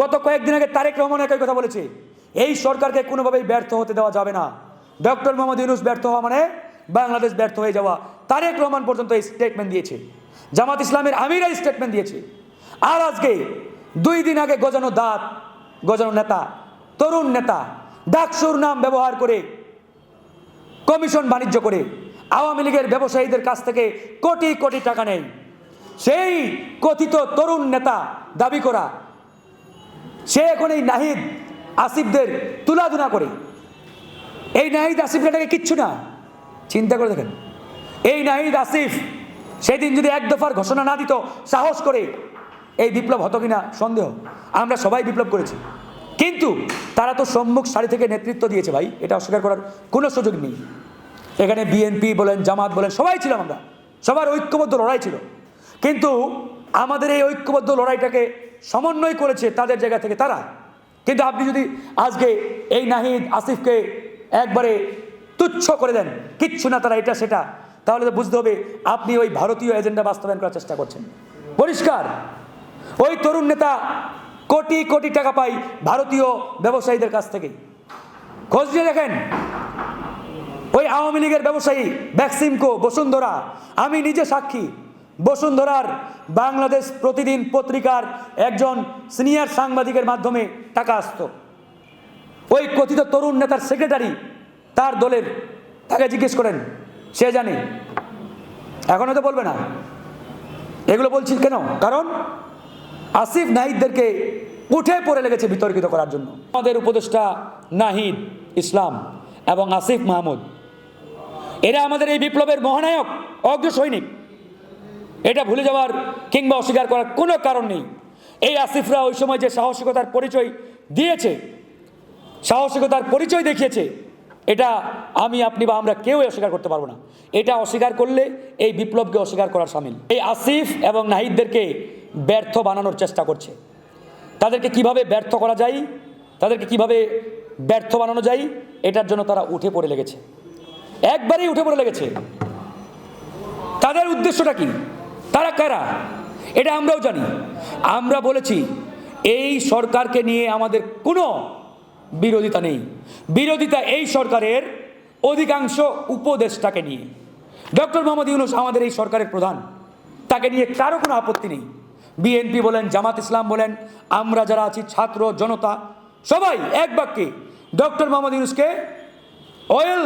গত কয়েকদিন আগে তারেক রহমান একই কথা বলেছে। এই সরকারকে কোনোভাবেই ব্যর্থ হতে দেওয়া যাবে না। ডক্টর মোহাম্মদ ইউনুস ব্যর্থ হওয়া মানে বাংলাদেশ ব্যর্থ হয়ে যাওয়া। তারেক রহমান পর্যন্ত এই স্টেটমেন্ট দিয়েছে। জামাত ইসলামের আমিরা স্টেটমেন্ট দিয়েছে। আর আজকে দুই দিন আগে গজানো দাঁত, গজানো নেতা, তরুণ নেতা, ডাকসুর নাম ব্যবহার করে, কমিশন বাণিজ্য করে, আওয়ামী লীগের ব্যবসায়ীদের কাছ থেকে কোটি কোটি টাকা নেয়। সেই কথিত তরুণ নেতা দাবি করা সে এখন এই নাহিদ, আসিফদের তুলাধুনা করে। এই নাহিদ আসিফটাকে কিচ্ছু না। চিন্তা করে দেখেন। এই নাহিদ, আসিফ, সেদিন যদি এক দফার ঘোষণা না দিত, সাহস করে এই বিপ্লব হতো কিনা সন্দেহ। আমরা সবাই বিপ্লব করেছি। কিন্তু তারা তো সম্মুখ সারি থেকে নেতৃত্ব দিয়েছে ভাই, এটা অস্বীকার করার কোনো সুযোগ নেই। এখানে বিএনপি বলেন, জামাত বলেন, সবাই ছিলাম আমরা। সবার ঐক্যবদ্ধ লড়াই ছিল। কিন্তু আমাদের এই ঐক্যবদ্ধ লড়াইটাকে সমন্বয় করেছে তাদের জায়গা থেকে তারা। কিন্তু আপনি যদি আজকে এই নাহিদ আসিফকে একবারে তুচ্ছ করে দেন, কিচ্ছু না, তারা এটা, সেটা, তাহলে তো বুঝতে হবে আপনি ওই ভারতীয় এজেন্ডা বাস্তবায়ন করার চেষ্টা করছেন। পরিষ্কার। ওই তরুণ নেতা কোটি কোটি টাকা পাই ভারতীয় ব্যবসায়ীদের কাছ থেকে। খোঁজ নিয়ে দেখেন। ওই আওয়ামী লীগের ব্যবসায়ী ভ্যাকসিমকো বসুন্ধরা, আমি নিজে সাক্ষী। বসুন্ধরার বাংলাদেশ প্রতিদিন পত্রিকার একজন সিনিয়র সাংবাদিকের মাধ্যমে টাকা আসতো। ওই কথিত তরুণ নেতার সেক্রেটারি তার দলের। তাকে জিজ্ঞেস করেন, সে জানে? এখন হয়তো বলবে না। এগুলো বলছি কেন? কারণ আসিফ নাহিদদেরকে উঠে পড়ে লেগেছে বিতর্কিত করার জন্য। আমাদের উপদেষ্টা নাহিদ ইসলাম এবং আসিফ মাহমুদ, এরা আমাদের এই বিপ্লবের মহানায়ক অগ্র সৈনিক এটা ভুলে যাওয়ার কিংবা অস্বীকার করার কোনো কারণ নেই। এই আসিফরা ওই সময় যে সাহসিকতার পরিচয় দিয়েছে, সাহসিকতার পরিচয় দেখিয়েছে, এটা আমি, আপনি বা আমরা কেউ অস্বীকার করতে পারব না। এটা অস্বীকার করলে এই বিপ্লবকে অস্বীকার করার সামিল। এই আসিফ এবং নাহিদদেরকে ব্যর্থ বানানোর চেষ্টা করছে। তাদেরকে কীভাবে ব্যর্থ করা যায়, তাদেরকে কীভাবে ব্যর্থ বানানো যায়, এটার জন্য তারা উঠে পড়ে লেগেছে। একবারেই উঠে পড়ে লেগেছে। তাদের উদ্দেশ্যটা কি? তারা কারা? এটা আমরাও জানি। আমরা বলেছি, এই সরকারকে নিয়ে আমাদের কোনো বিরোধিতা নেই। বিরোধিতা এই সরকারের অধিকাংশ উপদেষ্টাকে নিয়ে। ডক্টর মোহাম্মদ ইউনুস আমাদের এই সরকারের প্রধান। তাকে নিয়ে কারও কোনো আপত্তি নেই। বিএনপি বলেন, জামাত ইসলাম বলেন, আমরা যারা আছি ছাত্র, জনতা, সবাই এক বাক্যে ডক্টর মোহাম্মদ ইউনুসকে অয়েল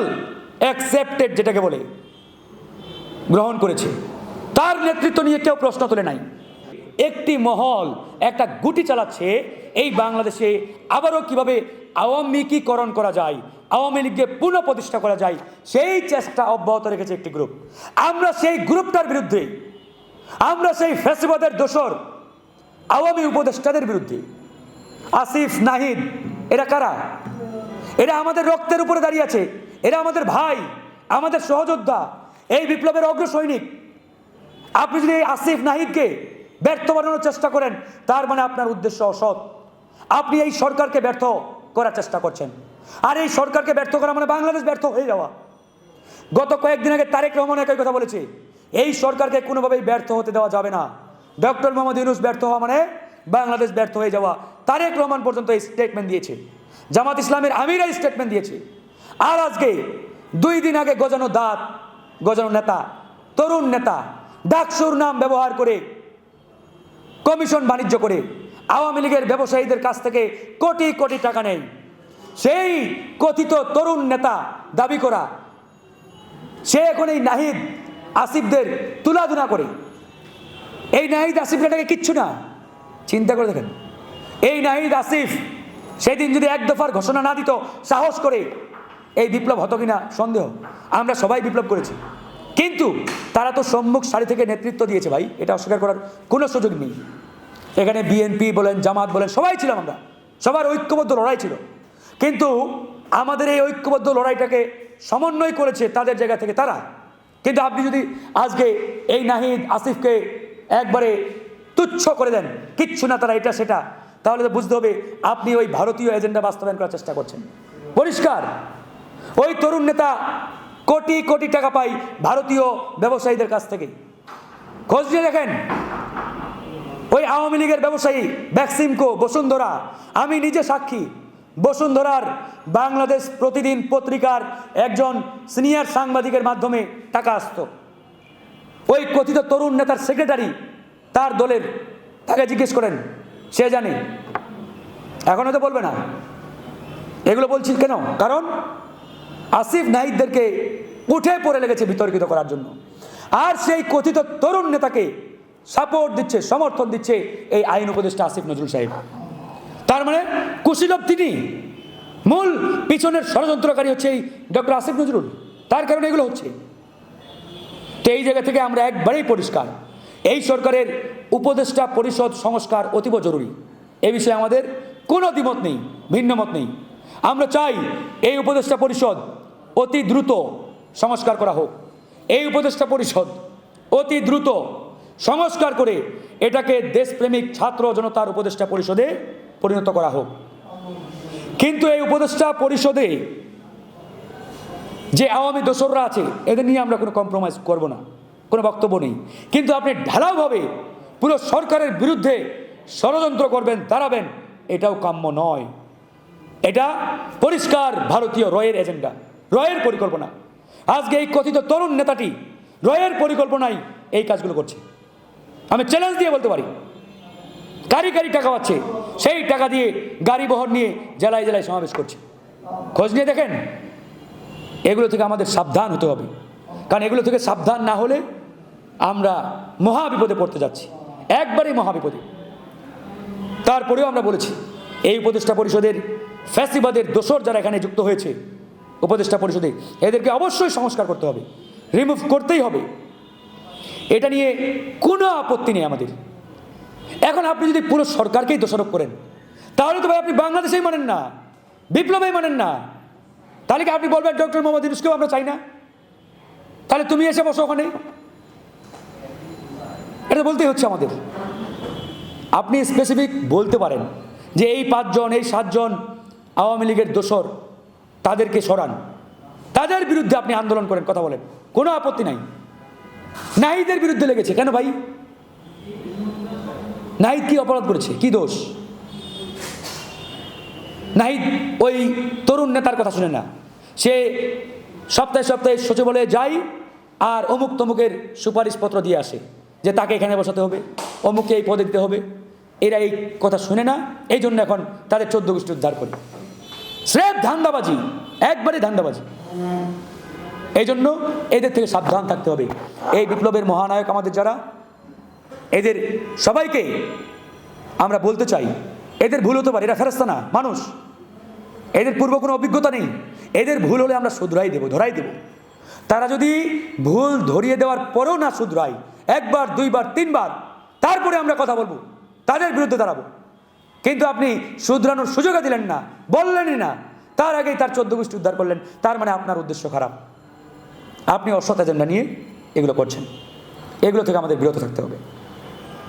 অ্যাকসেপ্টেড যেটাকে বলে, গ্রহণ করেছে। তার নেতৃত্ব নিয়ে কেউ প্রশ্ন তোলে নাই। একটি মহল, একটা গুটি চালাচ্ছে, এই বাংলাদেশে আবারও কীভাবে আওয়ামীকীকরণ করা যায়, আওয়ামী লীগকে পুনঃ প্রতিষ্ঠা করা যায়, সেই চেষ্টা অব্যাহত রেখেছে একটি গ্রুপ। আমরা সেই গ্রুপটার বিরুদ্ধে, আমরা সেই ফেসিবাদের দোসর আওয়ামী উপদেষ্টাদের বিরুদ্ধে। আসিফ, নাহিদ, এরা কারা? এরা আমাদের রক্তের উপরে দাঁড়িয়ে আছে, এরা আমাদের ভাই, আমাদের সহযোদ্ধা, এই বিপ্লবের অগ্র সৈনিক আপনি যদি এই আসিফ নাহিদকে ব্যর্থ বানানোর চেষ্টা করেন, তার মানে আপনার উদ্দেশ্য অসৎ। আপনি এই সরকারকে ব্যর্থ করার চেষ্টা করছেন। আর এই সরকারকে ব্যর্থ করা মানে বাংলাদেশ ব্যর্থ হয়ে যাওয়া। গত কয়েকদিন আগে তারেক রহমান একই কথা বলেছে, এই সরকারকে কোনোভাবেই ব্যর্থ হতে দেওয়া যাবে না। ডক্টর মোহাম্মদ ইউনুস ব্যর্থ হওয়া মানে বাংলাদেশ ব্যর্থ হয়ে যাওয়া। তারেক রহমান পর্যন্ত এই স্টেটমেন্ট দিয়েছে। জামাত ইসলামের আমিরা স্টেটমেন্ট দিয়েছে। আর আজকে দুই দিন আগে গজানো দাঁত, গজানো নেতা, তরুণ নেতা ডাকসুর নাম ব্যবহার করে, কমিশন বাণিজ্য করে, আওয়ামী লীগের ব্যবসায়ীদের কাছ থেকে কোটি কোটি টাকা নেই সেই কথিত তরুণ নেতা দাবি করা, সে এখন এই নাহিদ আসিফদের তুলাধুনা করে। এই নাহিদ আসিফটাকে কিচ্ছু না, চিন্তা করে দেখেন। এই নাহিদ আসিফ সেদিন যদি এক দফার ঘোষণা না দিত, সাহস করে এই বিপ্লব হতো কিনা সন্দেহ। আমরা সবাই বিপ্লব করেছি। কিন্তু তারা তো সম্মুখ সারি থেকে নেতৃত্ব দিয়েছে ভাই, এটা অস্বীকার করার কোনো সুযোগ নেই। এখানে বিএনপি বলেন, জামাত বলেন, সবাই ছিলাম আমরা। সবার ঐক্যবদ্ধ লড়াই ছিল। কিন্তু আমাদের এই ঐক্যবদ্ধ লড়াইটাকে সমন্বয় করেছে তাদের জায়গা থেকে তারা। কিন্তু আপনি যদি আজকে এই নাহিদ আসিফকে একবারে তুচ্ছ করে দেন, কিচ্ছু না তারা এটা সেটা, তাহলে তো বুঝতে হবে আপনি ওই ভারতীয় এজেন্ডা বাস্তবায়ন করার চেষ্টা করছেন। পরিষ্কার। ওই তরুণ নেতা কোটি কোটি টাকা পাই ভারতীয় ব্যবসায়ীদের কাছ থেকে খোঁজ নিয়ে দেখেন, ওই আওয়ামী লীগের ব্যবসায়ী ভ্যাকসিমকো বসুন্ধরা। আমি নিজে সাক্ষী, বসুন্ধরার বাংলাদেশ প্রতিদিন পত্রিকার একজন সিনিয়র সাংবাদিকের মাধ্যমে টাকা আসতো। ওই কথিত তরুণ নেতার সেক্রেটারি তার দলের, তাকে জিজ্ঞেস করেন, সে জানে? এখন হয়তো বলবে না। এগুলো বলছি কেন? কারণ আসিফ নাহিদদেরকে উঠে পড়ে লেগেছে বিতর্কিত করার জন্য। আর সেই কথিত তরুণ নেতাকে সাপোর্ট দিচ্ছে, সমর্থন দিচ্ছে এই আইন উপদেষ্টা আসিফ নজরুল সাহেব। তার মানে কুশীলভ তিনি মূল পিছনের ষড়যন্ত্রকারী হচ্ছে এই ডক্টর আসিফ নজরুল। তার কারণে এগুলো হচ্ছে। তো এই জায়গা থেকে আমরা একবারেই পরিষ্কার। এই সরকারের উপদেষ্টা পরিষদ সংস্কার অতীব জরুরি। এ বিষয়ে আমাদের কোনো দ্বিমত নেই, ভিন্ন মত নেই। আমরা চাই এই উপদেষ্টা পরিষদ অতি দ্রুত সংস্কার করা হোক। এই উপদেষ্টা পরিষদ অতি দ্রুত সংস্কার করে এটাকে দেশপ্রেমিক ছাত্র জনতার উপদেষ্টা পরিষদে পরিণত করা হোক। কিন্তু এই উপদেষ্টা পরিষদে যে আওয়ামী দোসররা আছে, এদের নিয়ে আমরা কোনো কম্প্রোমাইজ করব না, কোনো বক্তব্য নেই। কিন্তু আপনি ঢালাওভাবে পুরো সরকারের বিরুদ্ধে ষড়যন্ত্র করবেন, দাঁড়াবেন, এটাও কাম্য নয়। এটা পরিষ্কার ভারতীয় রয়ের এজেন্ডা। রয়ের পরিকল্পনা। আজকে এই কথিত তরুণ নেতাটি রয়ের পরিকল্পনায় এই কাজগুলো করছে। আমি চ্যালেঞ্জ দিয়ে বলতে পারি। গাড়ি গাড়ি টাকা পাচ্ছে। সেই টাকা দিয়ে গাড়ি বহর নিয়ে জেলায় জেলায় সমাবেশ করছে। খোঁজ নিয়ে দেখেন। এগুলো থেকে আমাদের সাবধান হতে হবে। কারণ এগুলো থেকে সাবধান না হলে আমরা মহাবিপদে পড়তে যাচ্ছি। একবারেই মহাবিপদে। তারপরেও আমরা বলেছি, এই উপদেষ্টা পরিষদের ফ্যাসিবাদের দোসর যারা এখানে যুক্ত হয়েছে উপদেষ্টা পরিষদে, এদেরকে অবশ্যই সংস্কার করতে হবে রিমুভ করতেই হবে। এটা নিয়ে কোনো আপত্তি নেই আমাদের। এখন আপনি যদি পুরো সরকারকেই দোষারোপ করেন, তাহলে তো ভাই আপনি বাংলাদেশেই মানেন না, বিপ্লবেই মানেন না। তাহলে কি আপনি বলবেন ডক্টর মোহাম্মদ ইউনুসকেও আমরা চাই না? তাহলে তুমি এসে বসো ওখানে। এটা বলতেই হচ্ছে আমাদের। আপনি স্পেসিফিক বলতে পারেন যে এই পাঁচজন, এই সাতজন আওয়ামী লীগের দোসর তাদেরকে সরান। তাদের বিরুদ্ধে আপনি আন্দোলন করেন, কথা বলেন। কোনো আপত্তি নাই। নাহিদের বিরুদ্ধে লেগেছে। কেন ভাই? নাহিদ কি অপরাধ করেছে? কি দোষ? নাহিদ ওই তরুণ নেতার কথা শুনে না। সে সপ্তাহে সপ্তাহে সচিবালয়ে যায় আর অমুক তমুকের সুপারিশপত্র দিয়ে আসে যে তাকে এখানে বসাতে হবে, অমুককে এই পদে দিতে হবে। এরা এই কথা শুনে না। এই জন্য এখন তাদের চোদ্দ গোষ্ঠী উদ্ধার করে। স্রেফ ধান্দাবাজি একবারে ধান্দাবাজি। এই জন্য এদের থেকে সাবধান থাকতে হবে। এই বিপ্লবের মহানায়ক আমাদের যারা, এদের সবাইকে আমরা বলতে চাই, এদের ভুল হতে পারে, এরা ফেরস্তা না, মানুষ। এদের পূর্ব কোনো অভিজ্ঞতা নেই। এদের ভুল হলে আমরা শুধরাই দেব, ধরাই দেব। তারা যদি ভুল ধরিয়ে দেওয়ার পরেও না শুধরাই একবার, দুইবার, তিনবার, তারপরে আমরা কথা বলব, তাদের বিরুদ্ধে দাঁড়াবো। কিন্তু আপনি শুধরানোর সুযোগও দিলেন না, বললেনই না। তার আগেই তার চোদ্দ গোষ্ঠী উদ্ধার করলেন, তার মানে আপনার উদ্দেশ্য খারাপ। আপনি অসৎ এজেন্ডা নিয়ে এগুলো করছেন। এগুলো থেকে আমাদের বিরত থাকতে হবে।